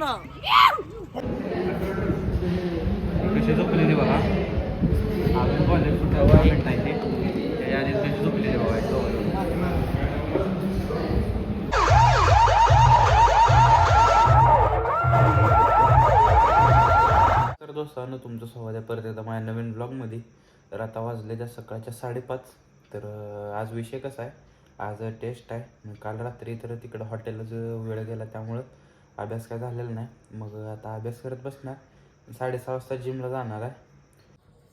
ना. कशी झोपलेली बघा. अजून कॉलेज सुद्धा दहा मिनिटांची त्याच्या आधी कशी झोपलेली बघा तर दोस्तांनो तुमचं स्वागत आहे परत एकदा माझ्या नवीन ब्लॉगमध्ये तर आता वाजले त्या सकाळच्या साडेपाच तर आज विषय कसा आहे? आज टेस्ट आहे. मग काल रात्री तर तिकडं हॉटेलच वेळ गेला त्यामुळं अभ्यास काय झालेला नाही. मग आता अभ्यास करत बसणार. साडेसहा वाजता जिमला जाणार आहे.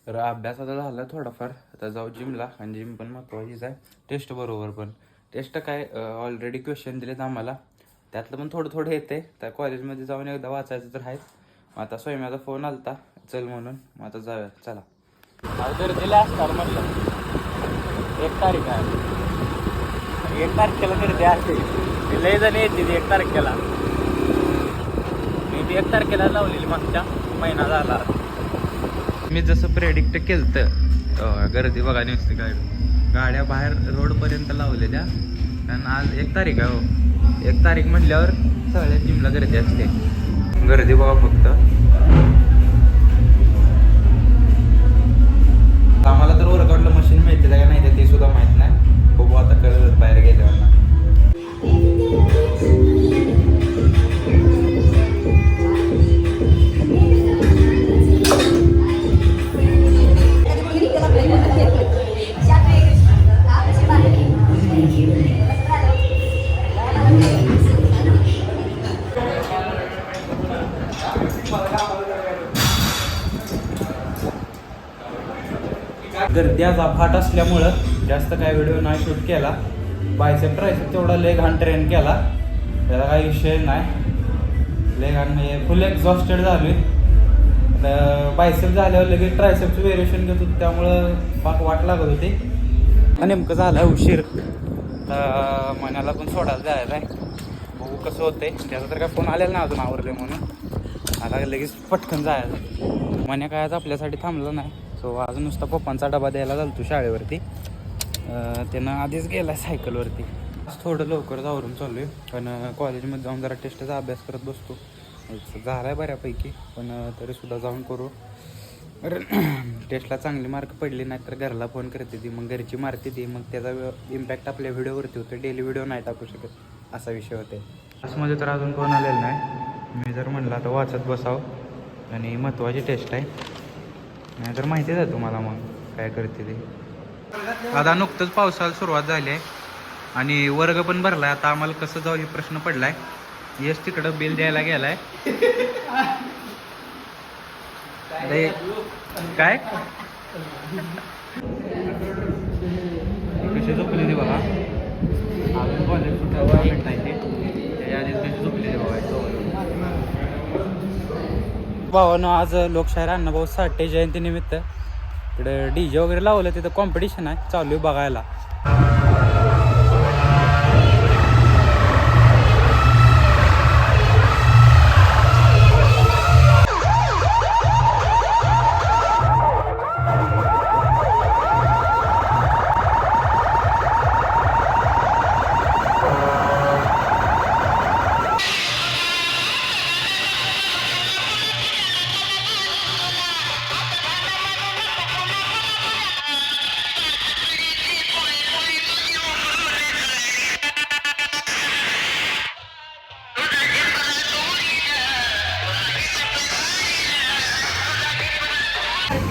तर अभ्यास आता झाला थोडाफार. आता जाऊ जिमला आणि जिम पण महत्त्वाचीच आहे. टेस्ट बरोबर पण. टेस्ट काय ऑलरेडी क्वेश्चन दिलेत आम्हाला. त्यातलं पण थोडं थोडं येते त्या कॉलेजमध्ये जाऊन एकदा वाचायचं तर आहेच. मग आता स्वयंमाचा फोन आलता. चल म्हणून. मग आता जाऊया. चला. गर्दीला असणार म्हटलं एक तारीख आहे. एक तारखेला गर्दी असते. लय जण येते एक तारखेला. होती एक तारखेला लावलेली मागच्या महिना झाला. मी जसं प्रेडिक्ट केलं तर गर्दी बघा नुसती गाडी गाड्या बाहेर रोडपर्यंत लावलेल्या. कारण आज एक तारीख आहे हो. एक तारीख म्हटल्यावर सगळ्या जिमला गर्दी असते. गर्दी बघा फक्त. गर्दी आज अफाट असल्यामुळं जास्त काय व्हिडिओ नाही शूट केला. बायसेप ट्रायसेप तेवढा लेग हान ट्रेन केला. त्याला काही विषय नाही. लेग हान म्हणजे फुल एक्झॉस्टेड झाली बायसेप झाल्यावर लगेच ट्रायसेपचं व्हेरिएशन घेत होते त्यामुळं पाक वाट लागत होती. नेमकं झालं उशीर. आता मनाला पण सोडायला जायला आहे बघू कसं होतंय. त्याचा तर काय फोन आलेला ना अजून आवरले म्हणून. आता लगेच पटकन जायचं. मने काय आज आपल्यासाठी थांबलं नाही. सो आज नुसता पप्पांचा डबा द्यायला चालतो शाळेवरती. त्यानं आधीच गेला सायकलवरती. आज थोडं लवकर जावरून चालू आहे पण कॉलेजमध्ये जाऊन जरा टेस्टचा अभ्यास करत बसतो. झाला आहे बऱ्यापैकी. पण तरीसुद्धा जाऊन करू. टेस्टला चांगले मार्क पडले नाही तर घरला फोन करते ती. मग घरची मारते ती. मग त्याचा इम्पॅक्ट आपल्या व्हिडिओवरती होतो. डेली व्हिडिओ नाही टाकू शकत. असा विषय होते म्हणजे तर अजून कोण आलेला नाही. मी जर म्हणलं आता वाचत बसावं आणि महत्त्वाची टेस्ट आहे. नाही तर माहितीच आहे तुम्हाला मग काय करते ते. आता नुकतंच पावसाला सुरुवात झाली आहे आणि वर्ग पण भरलाय. आता आम्हाला कसं जाऊ हे प्रश्न पडलाय. यश तिकडं बिल द्यायला गेलाय. लय- काय? कशी झोपलेली बघा अजून कॉलेज सुद्धा दहा मिनिटांची त्याच्या आधी कशी झोपलेली बघा इथं वळून. भावानं आज लोकशाहीर अण्णाभाऊ साठे जयंती निमित्त इकडे डी जे वगैरे लावलं तिथं कॉम्पिटिशन आहे. चालू आहे बघायला.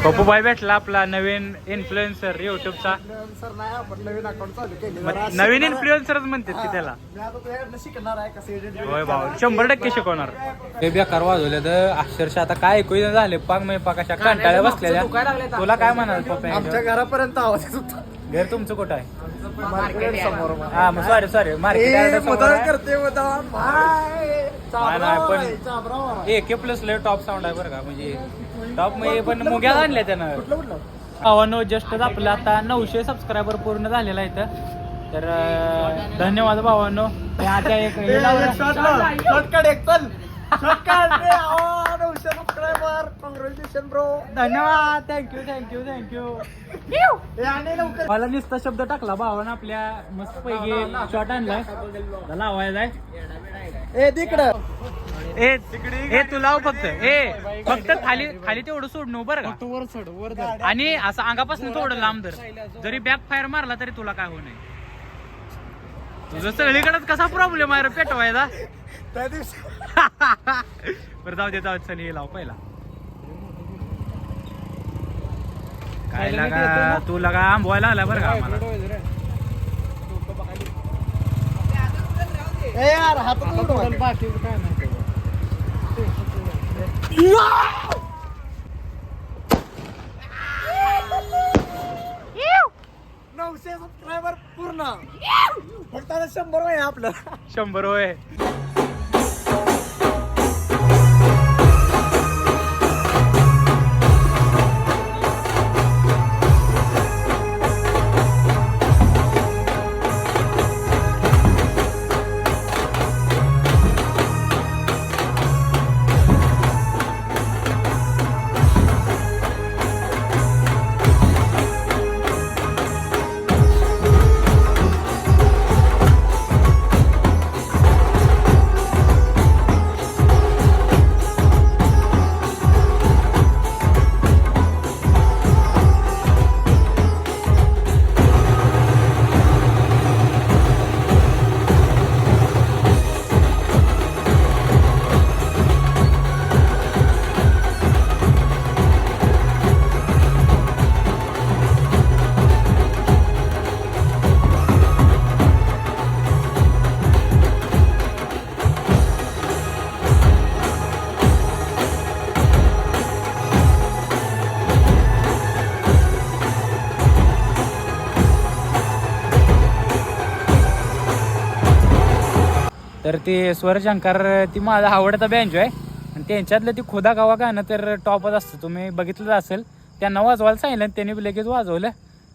पप्पू भाई भेटला आपला नवीन इन्फ्लुएन्सर युट्यूबचा सर नाही आपण नवीन अकाउंट चालू केले मग जरा नवीन शिकणार- इन्फ्लुएन्सरच म्हणतात की त्याला. मी आता तुझ्याकडनं शिकणार आहे कसं edit होय भाऊ शंभर टक्के शिकवणार. हे बेकार वाजवले तर अक्षरशः आता काय ऐकू येईना झाले. पाक मी पाकाच्या कंटाळ्या बसलेल्या. तुला काय म्हणाल पप्पा आमच्या याच्यावर? घरापर्यंत आवाज येत होता. घर तुमचं कुठं आहे? मार्केट समोर हा मग सॉरी सॉरी ए, मार्केट करते मदत भाय नाही, चाबराव पण- आहे, चाबराव आहे. ए के प्लस लय टॉप साऊंड आहे बरं का म्हणजे टॉपमध्ये पण मुग्या आणल्या त्यानं. कुठलं कुठलं? भावानो जस्टच आपलं आता नऊशे सबस्क्रायबर पूर्ण झालेला आहे इथं. तर अं, धन्यवाद भावानो त्या एक हे लावलं. कॉंग्रॅच्युलेशन ब्रो धन्यवाद. Thank you thank you thank you आणि लवकर. मला नुसता शब्द टाकला भावानं आपल्या मस्त पैकी शॉट आणलाय. लावायचा आहे. ए तिकडं. ए ए तू लाव फक्त. ए फक्त खाली खाली तेवढं सोडणं बरं का वर चढ वर धर. आणि असं अंगापासून थोडं लांब धर. जरी बॅक फायर मारला तरी तुला काय होऊ नये. तुझं सगळीकडेच कसा प्रॉब्लेम आहे रे पेटवायचा? त्या दिवशी बरं जाऊ दे जाऊ दे, चल हे लाव पहिला. काय लागा? ना? तू लगा आंबवायला लागला बरं का आम्हाला. ए यार बाकीचं काय नाही. नऊशे सबस्क्रायबर पूर्ण. फक्त आता शंभर आहे आपलं. शंभर होय तर ते स्वरशंकर ती माझा आवडता बँच आहे. आणि त्यांच्यातलं ती खुदा गावा गाणं तर टॉपच असतं. तुम्ही बघितलं असेल. त्यांना वाजवायला सांगितलं त्यांनी लगेच वाजवलं.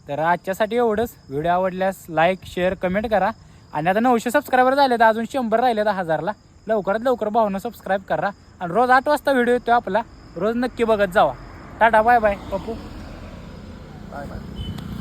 तर आजच्यासाठी एवढंच. व्हिडिओ आवडल्यास लाईक शेअर कमेंट करा. आणि आता नऊशे सबस्क्रायबर झाले तर अजून शंभर राहिले तर हजारला. लवकरात लवकर भावनं सबस्क्राईब करा. आणि रोज आठ वाजता व्हिडिओ येतो आपला. रोज नक्की बघत जावा. Tata bye bye Pappu. Bye bye